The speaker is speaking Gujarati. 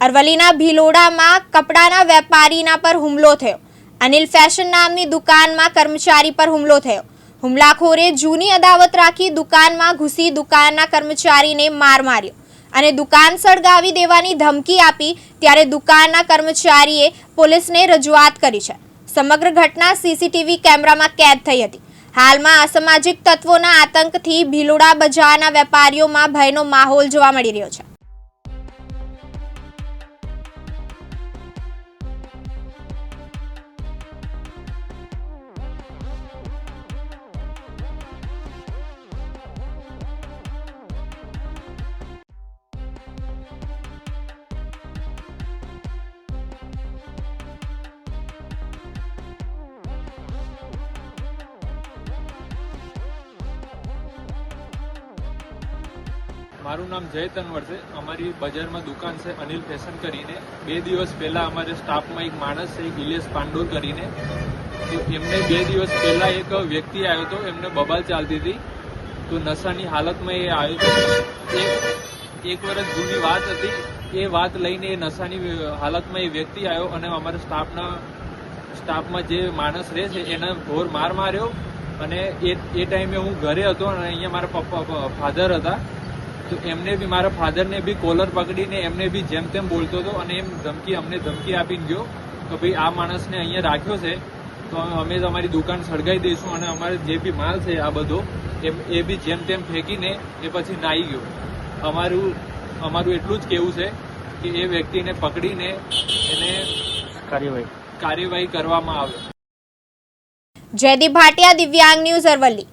અરવલ્લીના ભિલોડામાં કપડાના વેપારીના પર હુમલો થયો. અનિલ ફેશન નામની દુકાનમાં કર્મચારી પર હુમલો થયો. હુમલાખોરે જૂની અદાવત રાખી દુકાનમાં ઘૂસી દુકાનના કર્મચારીને માર માર્યો અને દુકાન સળગાવી દેવાની ધમકી આપી ત્યારે દુકાનના કર્મચારીએ પોલીસને રજૂઆત કરી છે. સમગ્ર ઘટના સીસીટીવી કેમેરામાં કેદ થઈ હતી. હાલમાં અસામાજિક તત્વોના આતંકથી ભિલોડા બજારના વેપારીઓમાં ભયનો માહોલ જોવા મળી રહ્યો છે. મારું નામ જય તનવર છે. અમારી બજારમાં દુકાન છે અનિલ ફેશન કરીને. બે દિવસ પહેલા અમારે સ્ટાફમાં એક માણસ છે ઇલેશ પાંડોર કરીને. એમને બે દિવસ પહેલા એક વ્યક્તિ આવ્યો હતો, એમને બબાલ ચાલતી હતી. તો નશાની હાલતમાં એ આવ્યો હતો. એક વર્ષ જૂની વાત હતી. એ વાત લઈને એ નશાની હાલતમાં એ વ્યક્તિ આવ્યો અને અમારા સ્ટાફના, સ્ટાફમાં જે માણસ રહે છે, એને ઘોર માર માર્યો. અને એ એ ટાઈમે હું ઘરે હતો અને અહીંયા મારા પપ્પા, ફાધર હતા. તો એમને બી મારા ફાધરને બી કોલર પકડીને એમને બી જેમ તેમ બોલતો હતો અને એમ ધમકી અમને ધમકી આપીને ગયો તો ભાઈ આ માણસને અહીંયા રાખ્યો છે તો અમે તમારી દુકાન સળગાવી દઈશું અને અમારે જે બી માલ છે આ બધો એ એ બી જેમ તેમ ફેંકીને એ પછી નાઈ ગયો. અમારું અમારું એટલું જ કેવું છે કે એ વ્યક્તિને પકડીને એને કાર્યવાહી. કાર્યવાહી કરવામાં આવે. જયદીપ ભાટિયા દિવ્યાંગ ન્યૂઝ અરવલ્લી.